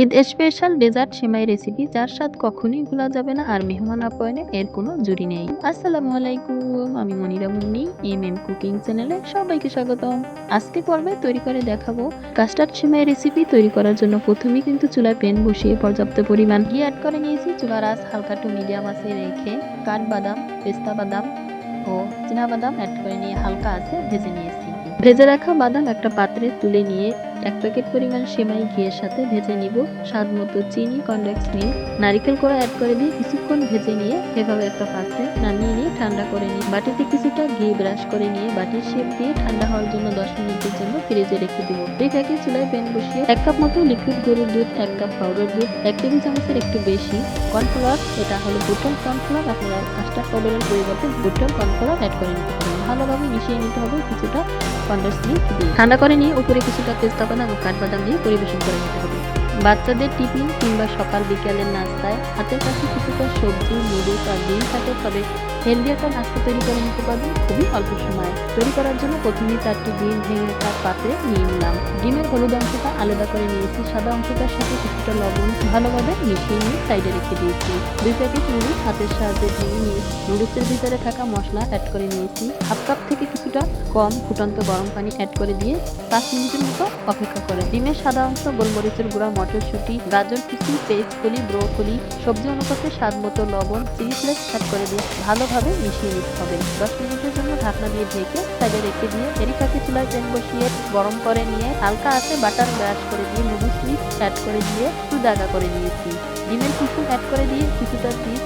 Eid special dessert সেমাই recipe যার স্বাদ কখনোই ভোলা যাবে না, আর মেহমান আপ্যায়নে এর কোনো জুড়ি নেই। আসসালামু আলাইকুম, আমি Monira Munni M M cooking চ্যানেলে সবাইকে স্বাগতম। আজকে পর্বে তৈরি করে দেখাবো কাস্টার্ড সেমাই রেসিপি তৈরি করার জন্য প্রথমেই কিন্তু চুলায় প্যান বসিয়ে পর্যাপ্ত পরিমাণ ঘি অ্যাড করে নিয়েছি। চুলার আঁচ হালকা টু মিডিয়াম আছে রেখে কাঠবাদাম, পেস্তা বাদাম ও চীনা বাদাম অ্যাড করে নিয়ে হালকা আছে ভেজে নিয়েছি। ভেজে রাখা বাদাম একটা পাত্রে তুলে নিয়ে এক প্যাকেট পরিমাণ সেমাই ঘিয়ের সাথে ভেজে নিব। স্বাদ মতো চিনি, কনডেক্স মিল্ক নারিকেল করে অ্যাড করে দিয়ে কিছুক্ষণ ভেজে নিয়ে এভাবে একটা পাত্রে নামিয়ে নিয়ে ঠান্ডা করে নিই বাটিতে কিছুটা ঘি ব্রাশ করে নিয়ে বাটির শেপ দিয়ে ঠান্ডা হওয়ার জন্য দশ মিনিটের জন্য ফ্রিজে রেখে দিব। প্যাকে চুলায় প্যান বসিয়ে এক কাপ মতো লিকুইড গরুর দুধ, এক কাপ পাউডার দুধ, এক টেবিল চামচের একটু বেশি কর্নফ্লাওয়ার এটা হলো বুটল কর্নফ্লাওয়ার আপনারা কাস্টার্ড পাউডারের পরিবর্তে বুটল কর্নফ্লাওয়ার অ্যাড করে নিতে পারেন। ভালোভাবে মিশিয়ে নিতে হবে কিছুটা কন্ডেন্স মিল্ক দিয়ে। ঠান্ডা করে নিয়ে উপরে কিছুটা পেস্তা বাদাম ও কাঠবাদাম দিয়ে পরিবেশন করে নিতে হবে। বাচ্চাদের টিফিন কিংবা সকাল বিকালের নাস্তায় হাতের কাছে কিছুটা সবজি, মুড়ি বা ডিম থাকে তবে হেলদি একটা নাস্তা তৈরি করে নিতে পারবেন খুবই অল্প সময়ে। তৈরি করার জন্য প্রথমেই চারটি ডিম ভেঙে তার পাত্রে নিয়ে নিলাম। ডিমের হলুদ অংশটা আলাদা করে নিয়েছি, সাদা অংশটার সাথে কিছুটা লবণ ভালোভাবে মিশিয়ে নিয়ে সাইডে রেখে দিয়েছি। দুই প্যাকেট নুডলস হাতের সাহায্যে ভেঙে নিয়ে নুডলসের ভিতরে থাকা মশলা অ্যাড করে নিয়েছি। হাফ কাপ থেকে কিছুটা কম ফুটন্ত গরম পানি অ্যাড করে দিয়ে পাঁচ মিনিটের মতো অপেক্ষা করে। ডিমের সাদা অংশ, গোলমরিচের গুঁড়া, মটরশুঁটি, গাজর, কুচি, পেস্ট কলি, ব্রোকলি, সবজি অনুপাতে স্বাদ মতো লবণ, চিলি ফ্লেক্স অ্যাড করে দিয়ে ভালোভাবে মিশিয়ে নিতে হবে। দশ মিনিটের জন্য ঢাকনা দিয়ে ঢেকে সাইডে রেখে দিয়ে এরই ফাঁকে চুলায় প্যান বসিয়ে গরম করে নিয়ে হালকা আছে বাটার ব্রাশ করে দিয়ে নুডলস মিক্স অ্যাড করে দিয়ে একটু দাগা করে নিয়েছি। ডিমের কুসুম অ্যাড করে দিয়ে কিছুটা পিস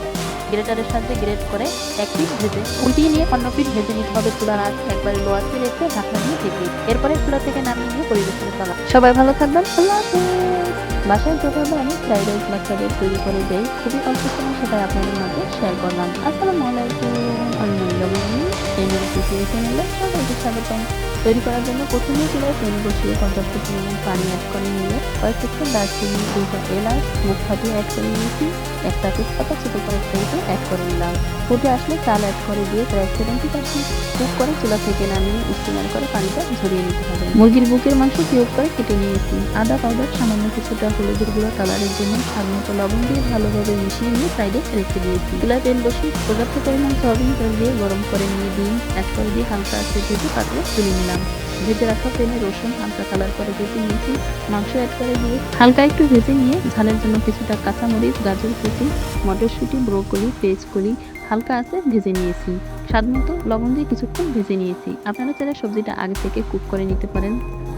গ্রেটারের সাথে গ্রেট করে এক পিস ভেজে উল্টিয়ে নিয়ে অন্য পিস ভেজে নিতে হবে চুলার আঁচ একবার লো আঁচে রেখে ঢাকনা দিয়ে ঢেকে। এরপরে চুলা থেকে নামিয়ে নিয়ে পরিবেশন করা সবাই ভালো থাকবেন। আল্লাহ হাফেজ। বাসায় যেভাবে আমি ফ্রাইড রাইস বাচ্চাদের তৈরি করে দেই। খুবই অল্প সময় সেটাই আপনাদের মধ্যে শেয়ার করলাম। আসসালামু আলাইকুম। আমি মনিরমণি এমএল কুকিং চ্যানেলে সবাইকে স্বাগতম তৈরি করার জন্য প্রথমে চুলায় প্যান বসিয়ে পর্যাপ্ত পরিমাণ পানি অ্যাড করে নিয়ে কয়েকটা দারচিনি দুটো এলাচ মুখ ফাটিয়ে অ্যাড করে নিয়েছি একটা তেজপাতা ছোটো করে ফেলতে অ্যাড করে নিলাম ফুটে আসলে চাল অ্যাড করে দিয়ে প্রায় সেভেন্টি পার্সেন্ট কুক করে চুলা থেকে নামিয়ে স্টিমার করে পানিটা ঝরিয়ে নিতে হবে মুরগির বুকের মাংস কিউব করে কেটে নিয়েছি। আদা পাউডার, সামান্য কিছুটা হলুদের গুঁড়ো, কালারের জন্য স্বাদ মতো লবণ দিয়ে ভালোভাবে মিশিয়ে নিয়ে সাইডে রেখে দিয়েছি। চুলা তেল বসিয়ে পর্যাপ্ত পরিমাণ সয়াবিন তেল দিয়ে গরম করে নিয়ে ডিম অ্যাড করে দিয়ে হালকা আছে ভেজে পাত্রে তুলে নিলাম। ভেজে রাখা প্রেমে রসুন হালকা কালার করে ভেজে নিয়েছি। মাংস অ্যাড করে দিয়ে হালকা একটু ভেজে নিয়ে ঝালের জন্য কিছুটা কাঁচামরিচ, গাজর কুচি, মটরশুঁটি, ব্রোকলি পেঁয়াজ কলি হালকা আছে ভেজে নিয়েছি। স্বাদ মতো লবণ দিয়ে কিছুক্ষণ ভেজে নিয়েছি। আপনারা চাইলে সবজিটা আগে থেকে কুক করে নিতে পারেন।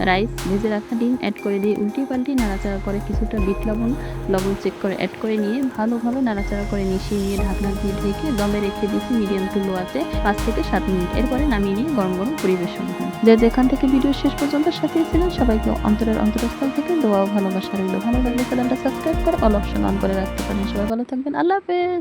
রাইস, ভেজে রাখা ডিম অ্যাড করে দিয়ে উল্টি পাল্টি নাড়াচাড়া করে কিছুটা বিট লবণ লবণ চেক করে অ্যাড করে নিয়ে ভালোভাবে নাড়াচাড়া করে মিশিয়ে নিয়ে ঢাকনা দিয়ে ঢেকে দমে রেখে দিয়েছি মিডিয়াম টু লো আছে পাঁচ থেকে সাত মিনিট। এরপরে নামিয়ে নিয়ে গরম গরম পরিবেশন যে যেখান থেকে ভিডিও শেষ পর্যন্ত সাথে ছিলেন সবাইকে অন্তরের অন্তরস্থল থেকে দোয়া ভালোবাসা রইল। ভালো লাগলে চ্যানেলটা সাবস্ক্রাইব করে অল অপশন অন করে রাখতে পারেন। সবাই ভালো থাকবেন। আল্লাহ হাফেজ।